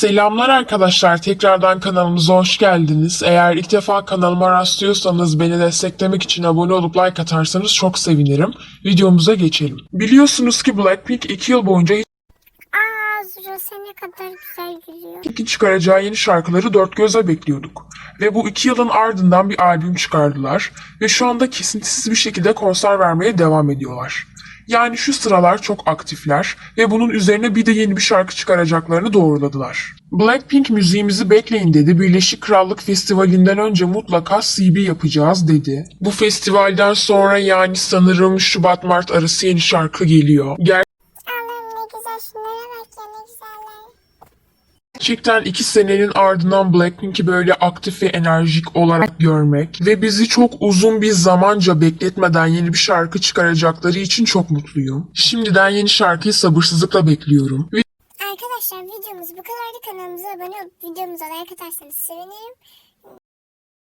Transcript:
Selamlar arkadaşlar. Tekrardan kanalımıza hoş geldiniz. Eğer ilk defa kanalıma rastlıyorsanız beni desteklemek için abone olup like atarsanız çok sevinirim. Videomuza geçelim. Biliyorsunuz ki Blackpink 2 yıl boyunca Aa Zuro sen ne kadar güzel gülüyor. Çıkaracağı yeni şarkıları dört gözle bekliyorduk. Ve bu iki yılın ardından bir albüm çıkardılar ve şu anda kesintisiz bir şekilde konser vermeye devam ediyorlar. Yani şu sıralar çok aktifler ve bunun üzerine bir de yeni bir şarkı çıkaracaklarını doğruladılar. Blackpink müziğimizi bekleyin dedi. Birleşik Krallık Festivali'nden önce mutlaka CB yapacağız dedi. Bu festivalden sonra yani sanırım Şubat-Mart arası yeni şarkı geliyor. Ger- Allah'ım ne güzel şunlara Gerçekten iki senenin ardından Blackpink'i böyle aktif ve enerjik olarak görmek ve bizi çok uzun bir zamanca bekletmeden yeni bir şarkı çıkaracakları için çok mutluyum. Şimdiden yeni şarkıyı sabırsızlıkla bekliyorum. Arkadaşlar videomuz bu kadardı. Kanalımıza abone olup videomuza like atarsanız sevinirim.